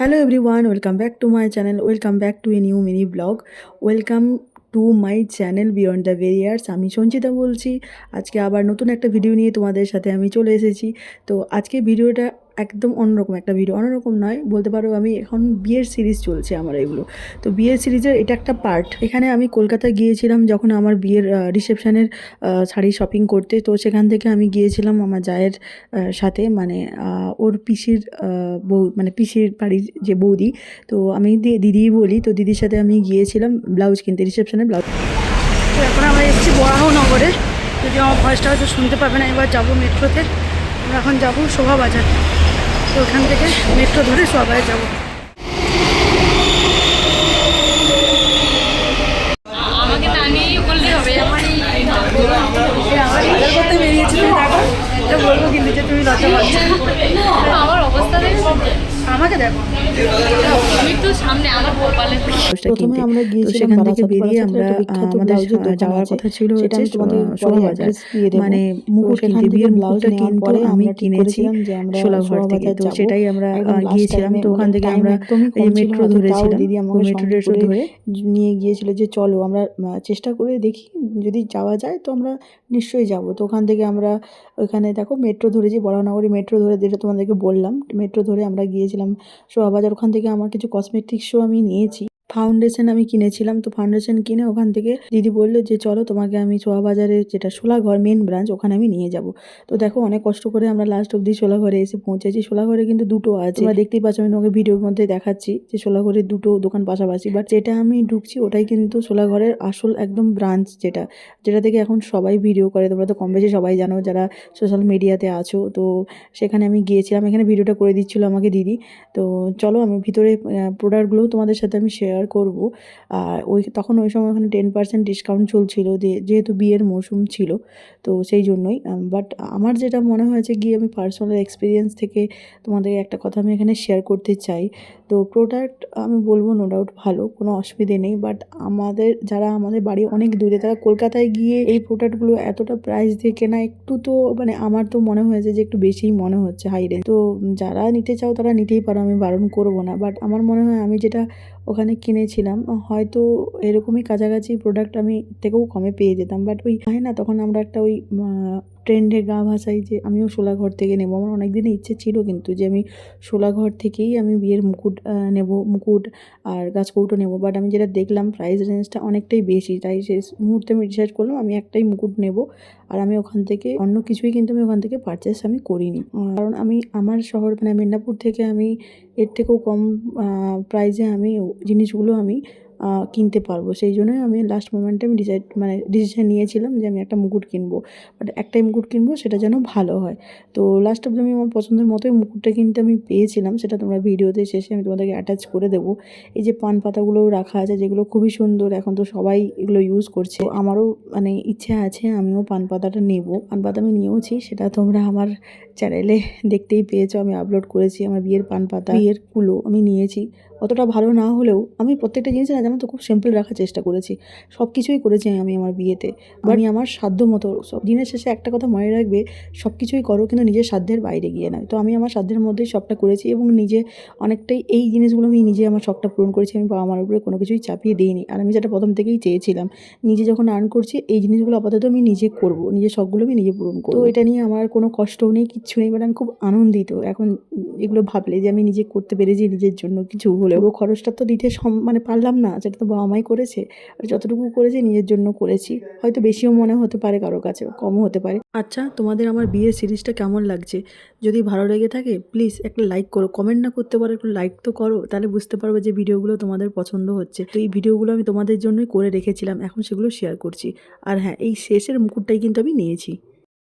Hello every everyone welcome back to my channel welcome back to a new mini vlog welcome to my channel beyond the barriers আমি সঞ্চিতা বলছি। আজকে আবার নতুন একটা video নিয়ে তোমাদের সাথে আমি চলে এসেছি। তো আজকে ভিডিওটা একদম অন্যরকম একটা ভিডিও অন্যরকম নয়, বলতে পারো আমি এখন বিয়ের সিরিজ চলছে আমার এগুলো। তো বিয়ের সিরিজের এটা একটা পার্ট এখানে আমি কলকাতা গিয়েছিলাম যখন আমার বিয়ের রিসেপশানের শাড়ি শপিং করতে। তো সেখান থেকে আমি গিয়েছিলাম আমার জায়ের সাথে। মানে ওর পিসির বউ মানে পিসির বাড়ির যে বৌদি। তো আমি দি- দিদিই বলি। তো দিদির সাথে আমি গিয়েছিলাম ব্লাউজ কিনতে রিসেপশনে ব্লাউজ। তো এখন আমরা এসেছি বরাহনগরে। যদি আমার ভয়েসটা হয়তো শুনতে পাবে না, এবার যাব মেট্রোতে। আমরা এখন যাব শোভাবাজার। তো ওখান থেকে মেট্রো ধরে সবাই যাব। বলব কিন্তু যে তুমি লজ্জা পাচ্ছ। আমার অবস্থা দেখো আমাকে দেখো। আমি তো সামনে আমার গোপালের প্রথমে আমরা গিয়েছিলাম সেখান থেকে বেরিয়ে আমরা আমাদের যাওয়ার কথা ছিল হচ্ছে আমি তোমাদের শো- পরে শোভাবাজার address দিয়ে দেবো। মানে মুকুট কিনতে বিয়ের মুকুটটা নেওয়ার আমি কিনেছি করেছিলাম যে আমরা শোলাঘর থেকে। তো সেটাই আমরা একদম গিয়েছিলাম। তো ওখান থেকে আমরা মেট্রো ধরেছিলাম। দিদি আমাকে মেট্রো সঙ্গে টেট্রো ধরে। নিয়ে গিয়েছিল যে চলো আমরা চেষ্টা করে দেখি। যদি যাওয়া যায় তো আমরা নিশ্চয়ই যাব। তো ওখান থেকে আমরা ওইখানে দেখো মেট্রো ধরেছি বড়নগরী মেট্রো ধরে যেটা তোমাদেরকে বললাম মেট্রো ধরে আমরা গিয়েছিলাম শোভাবাজার ওখান থেকে আমার কিছু কসমেটিক্সও আমি নিয়েছি। ফাউন্ডেশন আমি কিনেছিলাম। তো ফাউন্ডেশন কিনে ওখান থেকে দিদি বলল যে, চলো তোমাকে আমি শোভাবাজারে যেটা শোলাঘর মেন ব্রাঞ্চ ওখানে আমি নিয়ে যাব। তো দেখো অনেক কষ্ট করে আমরা লাস্ট অবধি শোলাঘরে এসে পৌঁছেছি। শোলাঘরে কিন্তু দুটো আছে। তোমরা দেখতেই পাচ্ছ, আমি তোমাকে ভিডিওর মধ্যে দেখাচ্ছি যে, শোলাঘরের দুটো দোকান পাশাপাশি। বাট যেটা আমি ঢুকছি, ওটাই কিন্তু শোলাঘরের আসল একদম ব্রাঞ্চ যেটা যেটা থেকে এখন সবাই ভিডিও করে। তোমরা তো কম বেশি সবাই জানো যারা সোশ্যাল মিডিয়াতে আছো। তো সেখানে আমি গিয়েছিলাম, এখানে ভিডিওটা করে দিচ্ছিল আমাকে দিদি। তো চলো আমি ভিতরে প্রোডাক্টগুলোও তোমাদের সাথে আমি শেয়ার করব। আর ওই তখন ওই সময় ওখানে টেন পার্সেন্ট ডিসকাউন্ট চলছিল যেহেতু বিয়ের মরশুম ছিল, তো সেই জন্যই বাট আমার যেটা মনে হয়েছে গিয়ে আমি পার্সোনাল এক্সপিরিয়েন্স থেকে তোমাদের একটা কথা আমি এখানে শেয়ার করতে চাই। তো প্রোডাক্ট আমি বলব নো ডাউট ভালো, কোনো অসুবিধে নেই বাট আমাদের, যারা আমাদের বাড়ি অনেক দূরে, তারা কলকাতায় গিয়ে এই প্রোডাক্টগুলো এতটা প্রাইস দিয়ে কেনা একটু তো মানে আমার তো মনে হয়েছে যে একটু বেশিই মনে হচ্ছে হাই রেঞ্জ তো যারা নিতে চাও তারা নিতেই পারো, আমি বারণ করব না বাট আমার মনে হয় আমি যেটা ওখানে কিনেছিলাম, হয়তো এরকমই কাছাকাছি প্রোডাক্ট আমি থেকেও কমে পেয়ে যেতাম। বাট ওই হয় না, তখন আমরা একটা ওই ট্রেন্ডে গা ভাসাই যে আমিও শোলাঘর থেকে নেব। আমার অনেক দিনের ইচ্ছে ছিল কিন্তু যে আমি শোলাঘর থেকেই আমি বিয়ের মুকুট নেব, মুকুট আর গাছকৌটো নেব। বাট আমি যেটা দেখলাম প্রাইস রেঞ্জটা অনেকটাই বেশি। তাই শেষ মুহূর্তে আমি ডিসাইড করলাম আমি একটাই মুকুট নেব আর আমি ওখান থেকে অন্য কিছুই কিন্তু আমি ওখান থেকে পারচেস আমি করিনি। কারণ আমি আমার শহর মানে মেদিনীপুর থেকে আমি এর থেকেও কম প্রাইসে আমি জিনিসগুলো আমি কিনতে পারব। সেই জন্যই আমি লাস্ট মোমেন্টে আমি ডিসাইড মানে ডিসিশন নিয়েছিলাম যে আমি একটা মুকুট কিনবো। বাট একটাই মুকুট কিনবো, সেটা যেন ভালো হয়। তো লাস্ট অব্দি আমি আমার পছন্দের মতোই মুকুটটা কিনতে আমি পেয়েছিলাম, সেটা তোমরা ভিডিওতে শেষে আমি তোমাদেরকে অ্যাটাচ করে দেবো। এই যে পান পাতাগুলো রাখা আছে, যেগুলো খুবই সুন্দর, এখন তো সবাই এগুলো ইউজ করছে। আমারও মানে ইচ্ছে আছে, আমিও পান পাতাটা নেব। পান পাতা আমি নিয়েওছি, সেটা তোমরা আমার চ্যানেলে দেখতেই পেয়েছ। আমি আপলোড করেছি আমার বিয়ের পান পাতা, বিয়ের কুলো আমি নিয়েছি। অতটা ভালো না হলেও আমি প্রত্যেকটা জিনিস না জানো তো খুব সিম্পল রাখার চেষ্টা করেছি। সব কিছুই করেছি আমি আমার বিয়েতে। আমি আমার সাধ্য মতো সব দিনের শেষে একটা কথা মনে রাখবে সব কিছুই করো কিন্তু নিজের সাধ্যের বাইরে গিয়ে নয়। তো আমি আমার সাধ্যের মধ্যেই সবটা করেছি এবং নিজে অনেকটাই এই জিনিসগুলো আমি নিজে আমার শখটা পূরণ করেছি। আমি বাবা মার উপরে কোনো কিছুই চাপিয়ে দিইনি। আর আমি যেটা প্রথম থেকেই চেয়েছিলাম নিজে যখন আর্ন করছি এই জিনিসগুলো আপাতত আমি নিজে করব নিজের শখগুলো আমি নিজে পূরণ করব। তো এটা নিয়ে আমার কোনো কষ্টও নেই কিচ্ছু নেই বাট আমি খুব আনন্দিত। এখন এগুলো ভাবলে যে আমি নিজে করতে পেরেছি নিজের জন্য কিছু হলেও পুরো খরচটা তো দিতে সম- মানে পারলাম না সেটা তো বাবা মাই করেছে, আর যতটুকু করেছি নিজের জন্য করেছি। হয়তো বেশিও মনে হতে পারে কারও কাছে, কমও হতে পারে। আচ্ছা তোমাদের আমার বিয়ের সিরিজটা কেমন লাগছে? যদি ভালো লেগে থাকে, প্লিজ একটা লাইক করো, কমেন্ট না করতে পারো, একটু লাইক তো করো, তাহলে বুঝতে পারবে যে ভিডিওগুলো তোমাদের পছন্দ হচ্ছে। তো এই ভিডিওগুলো আমি তোমাদের জন্যই করে রেখেছিলাম, এখন সেগুলো শেয়ার করছি। আর হ্যাঁ এই শেষের মুকুটটাই কিন্তু আমি নিয়েছি।